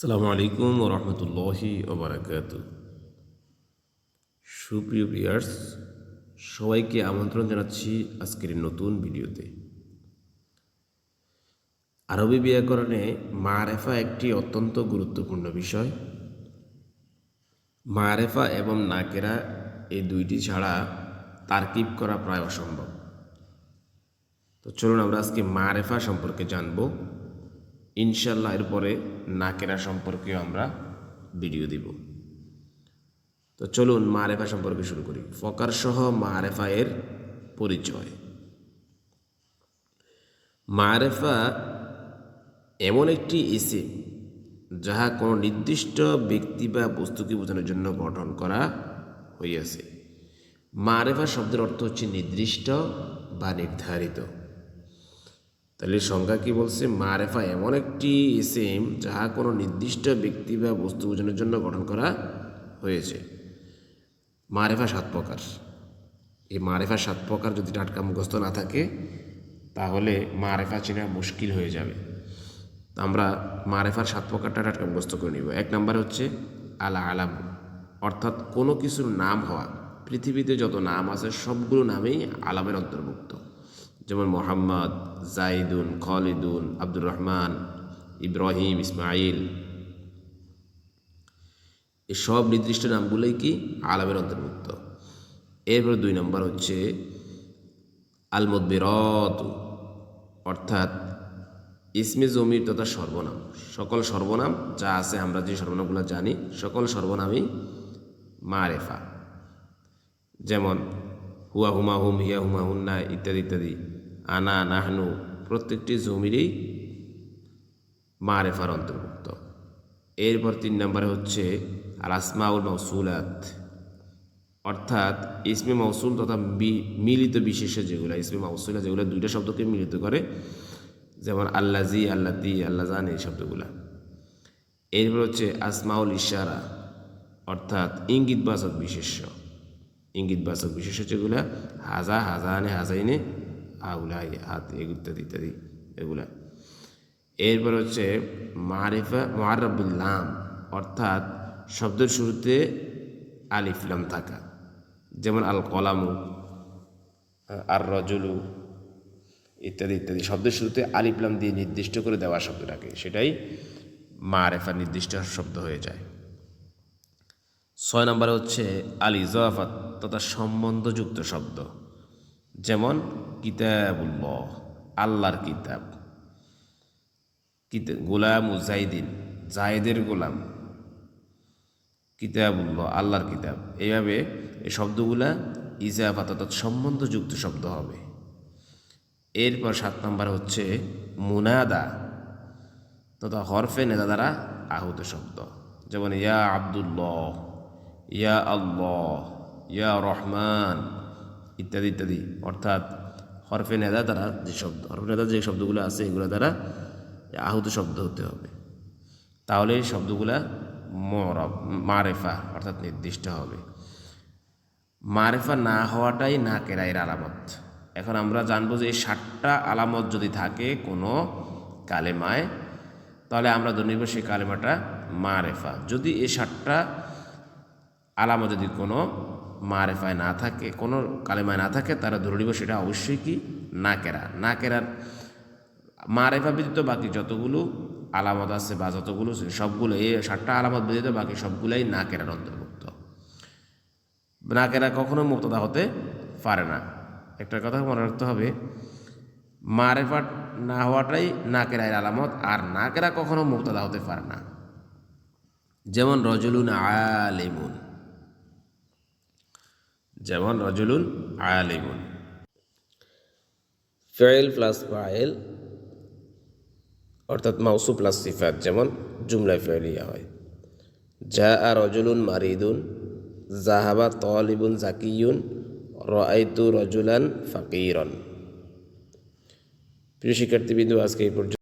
সালামু আলাইকুম রহমতুল্লাহি ওবরাকাত। সুপ্রিয় ভিউয়ার্স, সবাইকে আমন্ত্রণ জানাচ্ছি আজকের নতুন ভিডিওতে। আরবি ব্যাকরণে মারেফা একটি অত্যন্ত গুরুত্বপূর্ণ বিষয়। মারেফা এবং নাকেরা এই দুইটি ছাড়া তারকিব করা প্রায় অসম্ভব। তো চলুন আমরা আজকে মারেফা সম্পর্কে জানব। ইনশাল্লাহ এরপরে নাকেরা সম্পর্কেও আমরা ভিডিও দিব। তো চলুন মারেফা সম্পর্কে শুরু করি। ফকার সহ মারেফা এর পরিচয়। মারেফা এমন একটি ইসিম যাহা কোনো নির্দিষ্ট ব্যক্তি বা বস্তুকে বোঝানোর জন্য গঠন করা হইয়াছে। মারেফা শব্দের অর্থ হচ্ছে নির্দিষ্ট বা নির্ধারিত। তাহলে সংজ্ঞা কি বলছে? মারেফা এমন একটি ইসিম যাহা কোনো নির্দিষ্ট ব্যক্তি বা বস্তু বোঝানোর জন্য গঠন করা হয়েছে। মারেফা সাত প্রকার। এই মারেফা সাত প্রকার যদি টাটকা মুখস্থ না থাকে, তাহলে মারেফা চেনা মুশকিল হয়ে যাবে। তো আমরা মারেফার সাত প্রকারটা টাটকা মুখস্থ করে নিব। এক নম্বর হচ্ছে আলা আলাম, অর্থাৎ কোনো কিছুর নাম হওয়া। পৃথিবীতে যত নাম আছে, সবগুলো নামেই আলামের অন্তর্ভুক্ত। যেমন মোহাম্মদ, জাইদুন, খালিদুন, আব্দুর রহমান, ইব্রাহিম ইসমাইল এই সব নির্দিষ্ট নামগুলোই কি? আলামের অন্তর্ভুক্ত। এরপর দুই নম্বর হচ্ছে আলমদবিরত, অর্থাৎ ইসমে জমির তথা সর্বনাম। সকল সর্বনাম যা আছে, আমরা যে সর্বনামগুলো জানি, সকল সর্বনামই মারেফা। যেমন হুয়া হুমা হুম, হিয়া হুমা হুন্না, ইত্যাদি ইত্যাদি। আনা নাহনু প্রত্যেকটি জমিরই মারেফার অন্তর্ভুক্ত। এরপর তিন নম্বরে হচ্ছে আল আসমাউল মৌসুলাত অর্থাৎ ইসমে মৌসুল তথা মিলিত বিশেষে যেগুলো, ইসমে মৌসুলা যেগুলো দুইটা শব্দকে মিলিত করে, যেমন আল্লাজি আল্লাতি আল্লাজান এই শব্দগুলো। এরপর হচ্ছে আসমাউল ইশারা, অর্থাৎ ইঙ্গিতবাচক বিশেষ্য। ইঙ্গিতবাচক বিশেষ্য যেগুলো, হাজা, হাজানে, হাজাইনে আউলাই হাত ইত্যাদি ইত্যাদি, এগুলা। এরপর হচ্ছে মারিফা মোয়ারবুল্লাম অর্থাৎ শব্দের শুরুতে আলিফলাম থাকা। যেমন আল কলামু আর রজলু ইত্যাদি ইত্যাদি, শব্দের শুরুতে আলিফলাম দিয়ে নির্দিষ্ট করে দেওয়া শব্দটাকে। সেটাই মারেফা নির্দিষ্ট শব্দ হয়ে যায়। ছয় নম্বরে হচ্ছে আল ইজাফাত তথা সম্বন্ধযুক্ত শব্দ। যেমন কিতাবুল্লাহ, আল্লাহর কিতাব। গোলাম জাইদিন, জায়েদের গোলাম। কিতাবুল্লাহ, আল্লাহর কিতাব। এইভাবে এই শব্দগুলা ইজাফাত অর্থাৎ সম্বন্ধযুক্ত শব্দ হবে। এরপর সাত নম্বর হচ্ছে মুনাদা তথা হরফে নেতা দ্বারা আহুত শব্দ। যেমন, ইয়া আবদুল্লাহ, ইয়া আল্লাহ, ইয়া রহমান ইত্যাদি ইত্যাদি। অর্থাৎ হরফে নেদা দ্বারা যে শব্দ, হরফে নেদা যে শব্দগুলো আছে, এগুলো দ্বারা আহুত শব্দ হতে হবে। তাহলে এই শব্দগুলা মরব, মারেফা অর্থাৎ নির্দিষ্ট হবে। মারেফা না হওয়াটাই না কেরাইয়ের আলামত। এখন আমরা জানব যে এই ষাটটা আলামত যদি থাকে কোনো কালেমায়, তাহলে আমরা ধরে সেই কালেমাটা মারেফা। যদি এই ষাটটা আলামত যদি কোনো মারেফায় না থাকে, কোনো কালেমায় না থাকে, তারা ধরে নিব সেটা অবশ্যই কি না কেরা। না কেরার মারেফা ব্যতীত বাকি যতগুলো আলামত আছে বা যতগুলো সবগুলো, এই ষাটটা আলামত ব্যতীত বাকি সবগুলোই না কেরার অন্তর্ভুক্ত। না কেরা কখনো মুক্তদা হতে পারে না। একটা কথা মনে রাখতে হবে, মারেফা না হওয়াটাই না কেরায়ের আলামত, আর না কেরা কখনো মুক্তদা হতে পারে না। যেমন রজলুন আলিমুন যেমন রজলুন আলিমুন। ফেল প্লাস ফাইল, অর্থাৎ মাউসু প্লাস সিফাত, যেমন জুমলায় ফেলিয়া হয়। যা আর রজলুন মারিদুন জাহাবা তলিবুন জাকিউন রাইতু রজুলান ফাকিরন। প্রিয় শিক্ষার্থীবৃন্দু, আজকে এই পর্যন্ত